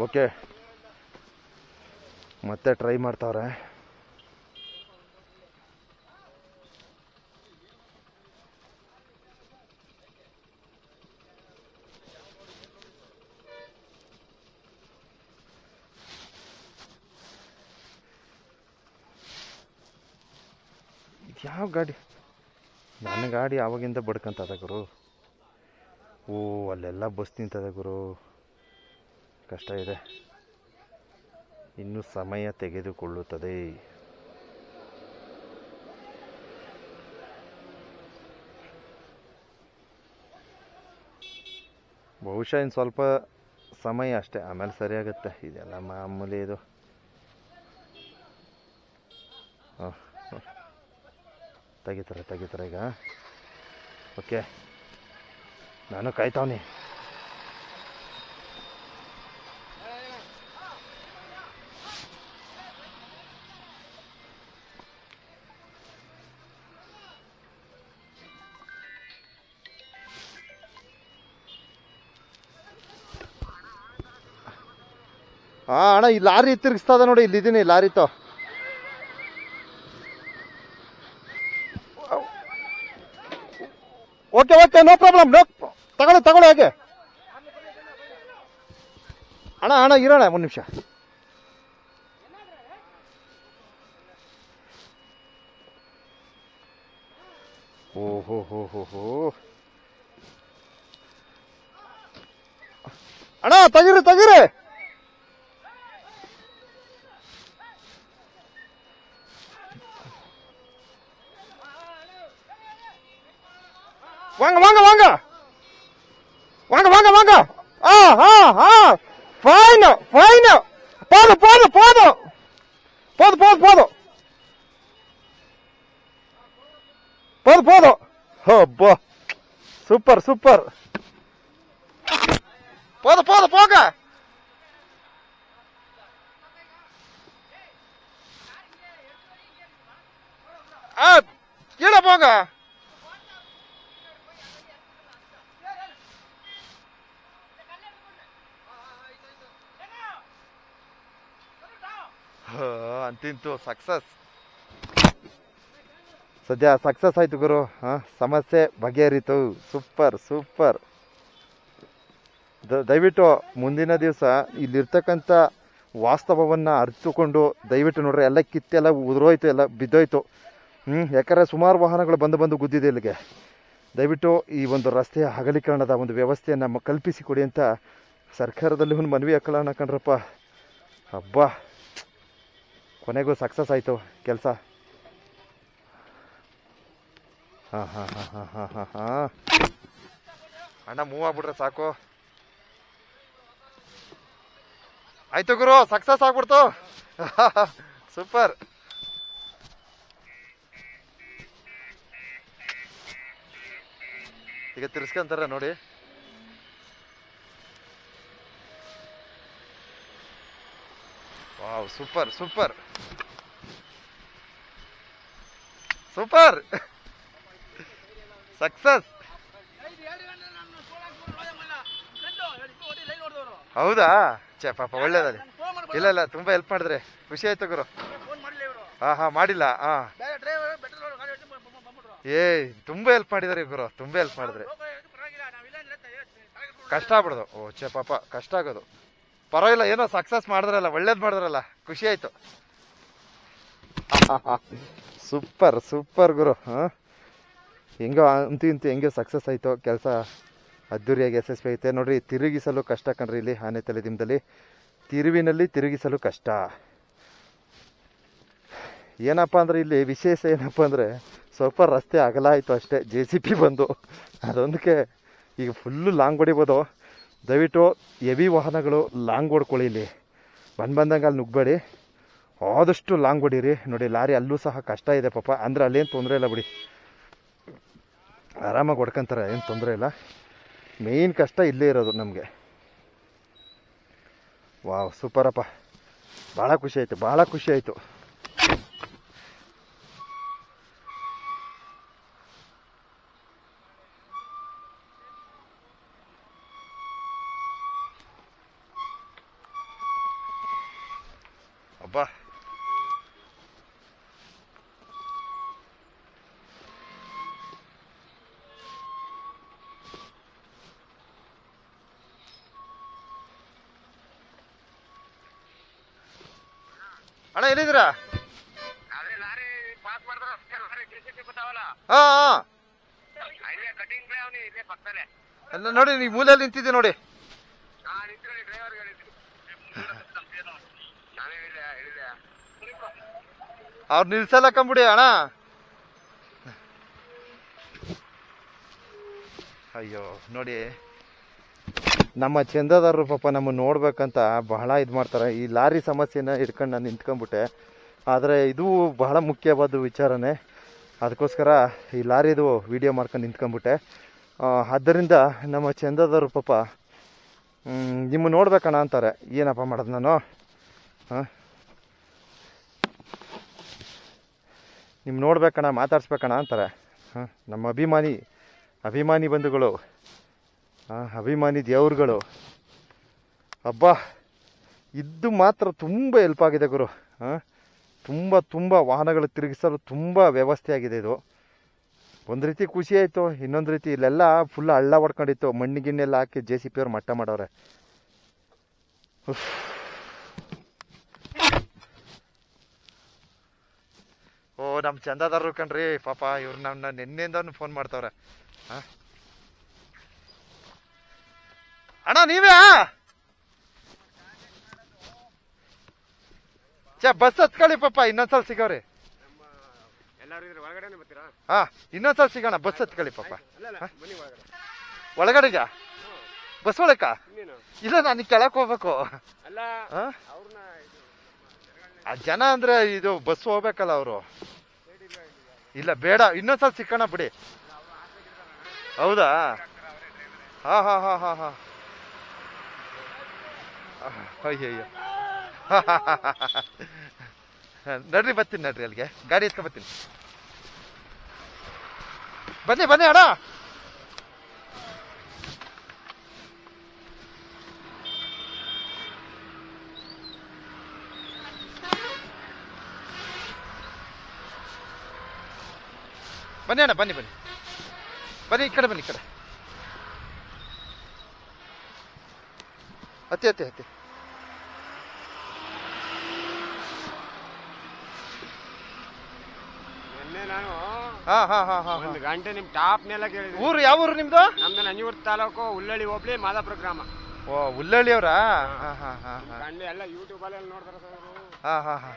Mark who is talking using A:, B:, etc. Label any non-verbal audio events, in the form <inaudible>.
A: Okay. ಮತ್ತೆ try ಮಾಡ್ತಾವ್ರೆ. ಯಾವ ಗಾಡಿ? ನನ್ನ ಗಾಡಿ ಆವಾಗಿಂದ ಬಡ್ಕಂತದ ಗುರು. ಓ, ಅಲ್ಲೆಲ್ಲ ಬಸ್ ನಿಂತದೆ ಗುರು. ಕಷ್ಟ ಇದೆ. ಇನ್ನು ಸಮಯ ತೆಗೆದುಕೊಳ್ಳುತ್ತದೆ. ಬಹುಶಃ ಇನ್ನು ಸ್ವಲ್ಪ ಸಮಯ ಅಷ್ಟೇ. ಆಮೇಲೆ ಸರಿಯಾಗುತ್ತೆ. ಇದೆಲ್ಲ ಮಾಮೂಲಿ ಇದು. ತೆಗಿತಾರೆ ತೆಗಿತಾರೆ ಈಗ. ಓಕೆ. ನಾನು ಕಾಯ್ತಾವ್ನಿ ಹಾ ಅಣ್ಣ, ಈ ಲಾರಿ ತಿರ್ಗಿಸ್ತದ ನೋಡಿ, ಇಲ್ಲಿದ್ದೀನಿ ತೋ. Okay okay, no problem, no ತಗೊಳ್ಳಿ ತಗೊಳ್ಳಿ ಹಾಗೆ. ಅಣ್ಣ ಅಣ್ಣ, ಇರೋಣ, ಒಂದು ನಿಮಿಷ. ಓ, ಹೋ ಹೋ ಹೋ ಹೋ. ಅಣ್ಣ, ತಗಿರಿ, ತೆಗೀರಿ. வாங்க வாங்க வாங்க. வாங்க வாங்க வாங்க. ஆ ஆ ஆ. ஃபைன் ஃபைன் போதும் போதும் போதும். போதும் போதும் போதும். போதும் போதும். அப்பா. சூப்பர் சூப்பர் போதும் போதும் போங்க. ஆ கீழே போங்க. ಅಂತಿಂತು ಸಕ್ಸಸ್ ಸದ್ಯ ಸಕ್ಸಸ್ ಆಯ್ತು ಗುರು. ಹಾ, ಸಮಸ್ಯೆ ಬಗೆಹರಿತು. ಸೂಪರ್ ಸೂಪರ್ ದಯವಿಟ್ಟು ಮುಂದಿನ ದಿವಸ ಇಲ್ಲಿರ್ತಕ್ಕಂಥ ವಾಸ್ತವವನ್ನ ಅರಿತುಕೊಂಡು ದಯವಿಟ್ಟು ನೋಡ್ರಿ, ಎಲ್ಲ ಕಿತ್ತೆಲ್ಲ ಉದುರೋಯ್ತು, ಎಲ್ಲ ಬಿದ್ದೋಯ್ತು. ಹ್ಮ್, ಯಾಕಂದ್ರೆ ಸುಮಾರು ವಾಹನಗಳು ಬಂದು ಬಂದು ಗುದ್ದಿದೆ ಇಲ್ಲಿಗೆ. ದಯವಿಟ್ಟು ಈ ಒಂದು ರಸ್ತೆಯ ಅಗಲೀಕರಣದ ಒಂದು ವ್ಯವಸ್ಥೆಯನ್ನು ಕಲ್ಪಿಸಿ ಕೊಡಿ ಅಂತ ಸರ್ಕಾರದಲ್ಲಿ ಒಂದು ಮನವಿ ಹಾಕೊಳ್ಳೋಣ ಕಣ್ರಪ್ಪ ಹಬ್ಬ ಕೊನೆಗೂ ಸಕ್ಸಸ್ ಆಯಿತು ಕೆಲಸ. ಹಾಂ ಹಾಂ ಹಾಂ ಹಾಂ ಹಾಂ ಹಾಂ ಹಾಂ. ಅಣ್ಣ ಮೂವ್ ಆಗ್ಬಿಟ್ರೆ ಸಾಕು. ಆಯ್ತು ಗುರು ಸಕ್ಸಸ್ ಆಗ್ಬಿಡ್ತು. <laughs> ಸೂಪರ್ ಈಗ ತಿರ್ಸ್ಕೊಂತಾರ ನೋಡಿ. Wow, super super. Super. Success. ಹೌದಾ? ಚೇ ಪಾಪ ಒಳ್ಳೇದಲ್ಲಿ ಇಲ್ಲ ಇಲ್ಲ, ತುಂಬಾ ಹೆಲ್ಪ್ ಮಾಡಿದ್ರೆ. ಖುಷಿ ಆಯ್ತು ಗುರು. ಹಾ ಹಾ, ಮಾಡಿಲ್ಲ, ಹಾ. ಏ, ತುಂಬಾ ಹೆಲ್ಪ್ ಮಾಡಿದಾರೆ ಗುರು, ತುಂಬಾ ಹೆಲ್ಪ್ ಮಾಡಿದ್ರೆ. ಕಷ್ಟ ಆಗ್ಬಿಡೋದು. ಓ ಚೇ ಪಾಪ, ಕಷ್ಟ ಆಗೋದು. ಪರವಾಗಿಲ್ಲ, ಏನೋ ಸಕ್ಸಸ್ ಮಾಡಿದ್ರಲ್ಲ, ಒಳ್ಳೇದ್ ಮಾಡಿದ್ರಲ್ಲ, ಖುಷಿ ಆಯ್ತು. <laughs> ಸೂಪರ್ ಸೂಪರ್ ಗುರು ಹೆಂಗ ಹೆಂಗೋ ಅಂತೂ ಇಂತೂ ಹೆಂಗೋ ಸಕ್ಸಸ್ ಆಯ್ತು, ಕೆಲಸ ಅದ್ದೂರಿಯಾಗಿ ಯಶಸ್ವಿ ಐತೆ. ನೋಡ್ರಿ, ತಿರುಗಿಸಲು ಕಷ್ಟ ಕಣ್ರಿ ಇಲ್ಲಿ, ಆನೆ ತಲೆ ದಿನದಲ್ಲಿ ತಿರುವಿನಲ್ಲಿ ತಿರುಗಿಸಲು ಕಷ್ಟ. ಏನಪ್ಪ ಅಂದ್ರೆ ಇಲ್ಲಿ ವಿಶೇಷ ಏನಪ್ಪ ಅಂದ್ರೆ ಸ್ವಲ್ಪ ರಸ್ತೆ ಅಗಲ ಆಯ್ತು ಅಷ್ಟೇ ಜೆ ಸಿ ಪಿ ಬಂದು. ಅದೊಂದಕ್ಕೆ ಈಗ ಫುಲ್ಲು ಲಾಂಗ್ ಹೊಡಿಬೋದು. ದಯವಿಟ್ಟು ಹೆವಿ ವಾಹನಗಳು ಲಾಂಗ್ ಹೊಡ್ಕೊಳ್ಳಿ ಇಲ್ಲಿ. ಬಂದು ಬಂದಂಗೆ ಅಲ್ಲಿ ನುಗ್ಬೇಡಿ. ಆದಷ್ಟು ಲಾಂಗ್ ಹೊಡೀರಿ ನೋಡಿ, ಲಾರಿ ಅಲ್ಲೂ ಸಹ ಕಷ್ಟ ಇದೆ ಪಾಪ. ಅಂದ್ರೆ ಅಲ್ಲೇನು ತೊಂದರೆ ಇಲ್ಲ ಬಿಡಿ. ಆರಾಮಾಗಿ ಹೊಡ್ಕೊಂತಾರೆ ಏನು ತೊಂದರೆ ಇಲ್ಲ. ಮೇಯ್ನ್ ಕಷ್ಟ ಇಲ್ಲೇ ಇರೋದು ನಮಗೆ. ವಾವ್, ಸೂಪರಪ್ಪ. ಭಾಳ ಖುಷಿ ಆಯಿತು ಭಾಳ ಖುಷಿ ಆಯಿತು.
B: ಅವನಿ ಅಣ್ಣ
A: ಎಲ್ಲಿದ್ರ ನೋಡಿ ನೀವು ಮೂಲೆಯಲ್ಲಿ ನಿಂತಿದ್ದೆ ನೋಡಿ. ಅವ್ರು ನಿಲ್ಸಲ್ಲ ಕಂಬಿಡಿ ಅಣ್ಣ. ಅಯ್ಯೋ, ನೋಡಿ. ನಮ್ಮ ಚಂದದಾರರು ಪಾಪ ನಮ್ಮನ್ನು ನೋಡ್ಬೇಕಂತ ಬಹಳ ಇದು ಮಾಡ್ತಾರೆ. ಈ ಲಾರಿ ಸಮಸ್ಯೆನ ಹಿಡ್ಕೊಂಡು ನಾನು ನಿಂತ್ಕೊಂಡ್ಬಿಟ್ಟೆ. ಆದರೆ ಇದು ಬಹಳ ಮುಖ್ಯವಾದ ವಿಚಾರನೇ. ಅದಕ್ಕೋಸ್ಕರ ಈ ಲಾರಿದು ವಿಡಿಯೋ ಮಾಡ್ಕೊಂಡು ನಿಂತ್ಕೊಂಡ್ಬಿಟ್ಟೆ. ಆದ್ದರಿಂದ ನಮ್ಮ ಚಂದದಾರರು ಪಾಪ ನಿಮ್ಮ ನೋಡ್ಬೇಕಣ್ಣ ಅಂತಾರೆ. ಏನಪ್ಪ ಮಾಡೋದು ನಾನು? ಹಾಂ? ನಿಮ್ಮ ನೋಡ್ಬೇಕಣ್ಣ, ಮಾತಾಡ್ಸ್ಬೇಕಣ್ಣ ಅಂತಾರೆ. ಹಾಂ, ನಮ್ಮ ಅಭಿಮಾನಿ ಅಭಿಮಾನಿ ಬಂಧುಗಳು. ಹಾಂ, ಅಭಿಮಾನಿ ದೇವ್ರುಗಳು. ಅಬ್ಬಾ, ಇದ್ದು ಮಾತ್ರ ತುಂಬ ಹೆಲ್ಪ್ ಆಗಿದೆ ಗುರು. ಹಾಂ, ತುಂಬ ತುಂಬ ವಾಹನಗಳು ತಿರುಗಿಸಲು ತುಂಬ ವ್ಯವಸ್ಥೆ ಆಗಿದೆ ಇದು. ಒಂದು ರೀತಿ ಖುಷಿ ಆಯಿತು, ಇನ್ನೊಂದು ರೀತಿ ಇಲ್ಲೆಲ್ಲ ಫುಲ್ ಹಳ್ಳ ಹೊಡ್ಕೊಂಡಿತ್ತು. ಮಣ್ಣು ಗಿಣ್ಣೆಲ್ಲ ಹಾಕಿ ಜೆ ಸಿ ಪಿ ಅವ್ರು ಮಟ್ಟ ಮಾಡವ್ರೆ ಉಫ್. ಓ ನಮ್ಮ ಚಂದಾದಾರರು ಕಣ್ರಿ. ಪಾಪ ಇವ್ರು ನನ್ನ ನಿನ್ನೆಯಿಂದ ಫೋನ್ ಮಾಡ್ತಾವ್ರೆ? ಅಣ್ಣ ನೀವೇ? ಚ ಬಸ್ ಹತ್ಕೊಳ್ಳಿ ಪಾಪ ಇನ್ನೊಂದ್ಸಲ ಸಿಗೋರಿ. ಹಾ ಇನ್ನೊಂದ್ಸಲ ಸಿಗೋಣ ಬಸ್ ಹತ್ಕೊಳ್ಳಿ ಪಾಪ. ಒಳಗಡೆಗ? ಬಸ್ ಒಳಕ ಇಲ್ಲ ನಾನು ಕೆಳಕ್ ಹೋಗ್ಬೇಕು? ಆ ಜನ ಅಂದ್ರೆ ಇದು ಬಸ್ ಹೋಗ್ಬೇಕಲ್ಲ ಅವರು. ಇಲ್ಲ, ಬೇಡ. ಇನ್ನೊಂದ್ಸಲ ಸಿಕ್ಕೋಣ ಬಿಡಿ. ಹೌದಾ? ಹಾ ಹಾ ಹಾ ಹಾ ಹಾ. ನಡ್ರಿ, ಬರ್ತೀನಿ, ನಡ್ರಿ ಅಲ್ಲಿಗೆ. ಗಾಡಿ ಎತ್ಕೊ ಬರ್ತೀನಿ. ಬನ್ನಿ ಬನ್ನಿ, ಅಣ್ಣ. ಬನ್ನಿ ಅಣ್ಣ ಬನ್ನಿ ಬನ್ನಿ. ಬನ್ನಿ ಈ ಕಡೆ ಬನ್ನಿ ಈ ಕಡೆ. ಹತ್ತಿ ಹತ್ತಿ ಹತ್ತಿ.
B: ನಾನು
A: ಹಾ ಹಾ ಹಾ ಹಾ
B: ಒಂದು ಗಂಟೆ ನಿಮ್ ಕೇಳಿದ್ವಿ
A: ಊರು ಯಾವ ಊರು ನಿಮ್ದು?
B: ನಮ್ದು ನಂಜೂರು ತಾಲೂಕು ಉಳ್ಳಳ್ಳಿ ಹೋಬ್ಳಿ ಮಾದಾಪುರ ಗ್ರಾಮ.
A: ಓ ಹುಲ್ಲಳ್ಳಿ ಅವರಾ ಹಾ ಹಾ ಹಾ ಹಾ.
B: ಎಲ್ಲ ಯೂಟ್ಯೂಬ್ ಅಲ್ಲಿ ನೋಡ್ತಾರೆ
A: ಹಾ ಹಾ ಹಾ.